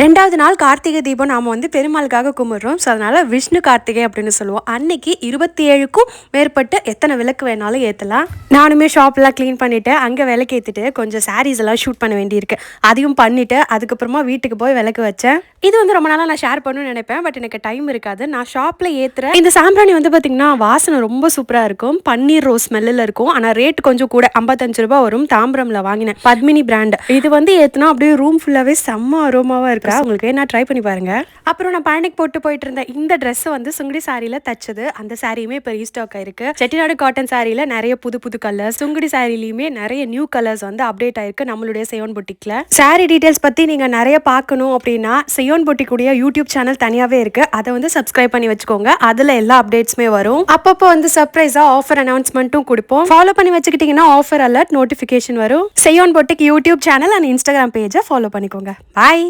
ரெண்டாவது நாள் கார்த்திகை தீபம் நாம் வந்து பெருமாளுக்காக கும்பிடுறோம். ஸோ அதனால் விஷ்ணு கார்த்திகை அப்படின்னு சொல்லுவோம். அன்னைக்கு இருபத்தி ஏழுக்கும் மேற்பட்டு எத்தனை விளக்கு வேணாலும் ஏற்றலாம் நானுமே ஷாப்லாம் க்ளீன் பண்ணிவிட்டு அங்கே விளக்கு ஏற்றிட்டு கொஞ்சம் சாரீஸ் எல்லாம் ஷூட் பண்ண வேண்டியிருக்கு. அதையும் பண்ணிவிட்டு அதுக்கப்புறமா வீட்டுக்கு போய் விளக்கு வச்சேன். இது வந்து ரொம்ப நாளாக நான் ஷேர் பண்ணணும்னு நினைப்பேன் பட் எனக்கு டைம் இருக்காது. நான் ஷாப்பில் ஏற்றுறேன் இந்த சாம்பிராணி வந்து பார்த்தீங்கன்னா வாசனை ரொம்ப சூப்பராக இருக்கும். பன்னீர் ரோஸ் ஸ்மெல்லில் இருக்கும். ஆனால் ரேட் கொஞ்சம் கூட ஐம்பத்தஞ்சு ரூபாய் வரும் தாம்பரமில் வாங்கினேன். பத்மினி பிராண்ட் இது வந்து ஏற்றுனா அப்படியே ரூம் ஃபுல்லாகவே செம்ம அரோமாவாக இருக்கும். இருக்கா? உங்களுக்கு நான் ட்ரை பண்ணி பாருங்க. அப்புறம் நான் பழனிக்கு போட்டு போயிட்டு இருந்த இந்த Dress வந்து சுங்குடி சாரியில தச்சது. அந்த சாரியுமே இப்போ ரீஸ்டாக் ஆயிருக்கு. செட்டிநாடு காட்டன் சாரியில நிறைய புது புது கலர் சுங்குடி சாரிலையுமே நிறைய நியூ கலர்ஸ் வந்து அப்டேட் ஆயிருக்கு நம்மளுடைய செய்யோன் பொட்டிக்ல சாரி டீடைல்ஸ் பத்தி நீங்க நிறைய பார்க்கணும் அப்படின்னா செய்யோன் பொட்டிக்குடைய யூடியூப் சேனல் தனியாவே இருக்கு. அதை வந்து சப்ஸ்கிரைப் பண்ணி வச்சுக்கோங்க. அதுல எல்லா அப்டேட்ஸுமே வரும். அப்பப்போ வந்து சர்ப்ரைஸா ஆஃபர் அனௌன்ஸ்மெண்ட்டும் கொடுப்போம். ஃபாலோ பண்ணி வச்சுக்கிட்டீங்கன்னா ஆஃபர் அலர்ட் நோட்டிஃபிகேஷன் வரும். Seyon boutique YouTube channel and Instagram பேஜை ஃபாலோ பண்ணிக்கோங்க. பாய்